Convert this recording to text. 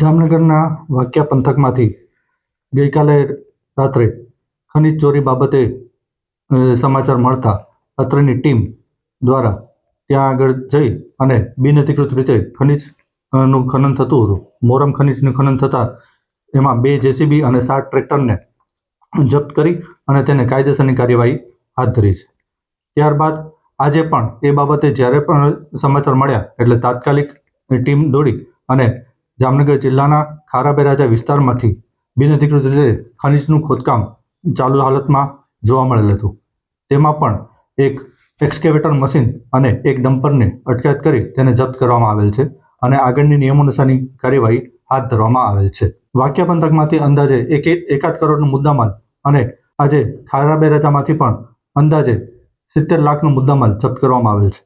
જામનગરના વાક્યા પંથકમાંથી ગઈકાલે રાત્રે ખનીજ ચોરી બાબતે સમાચાર મળતા અત્રેની ટીમ દ્વારા ત્યાં આગળ જઈ અને બિનઅધિકૃત રીતે ખનીજનું ખનન થતું હતું. મોરમ ખનીજનું ખનન થતાં એમાં બે જેસીબી અને સાત ટ્રેક્ટરને જપ્ત કરી અને તેને કાયદેસરની કાર્યવાહી હાથ ધરી છે. ત્યારબાદ આજે પણ એ બાબતે જ્યારે પણ સમાચાર મળ્યા એટલે તાત્કાલિક ટીમ દોડી અને જામનગર જિલ્લાના ખારાબેરાજા વિસ્તારમાંથી બિનઅધિકૃત રીતે ખનીજનું ખોદકામ ચાલુ હાલતમાં જોવા મળેલ હતું. તેમાં પણ એક એક્સકેવેટર મશીન અને એક ડમ્પરને અટકાયત કરી તેને જપ્ત કરવામાં આવેલ છે અને આગળની નિયમોનુસારની કાર્યવાહી હાથ ધરવામાં આવેલ છે. વાક્ય પંથકમાંથી અંદાજે એક એકાદ કરોડનો મુદ્દામાલ અને આજે ખારાબેરાજામાંથી પણ અંદાજે સિત્તેર લાખનો મુદ્દામાલ જપ્ત કરવામાં આવેલ છે.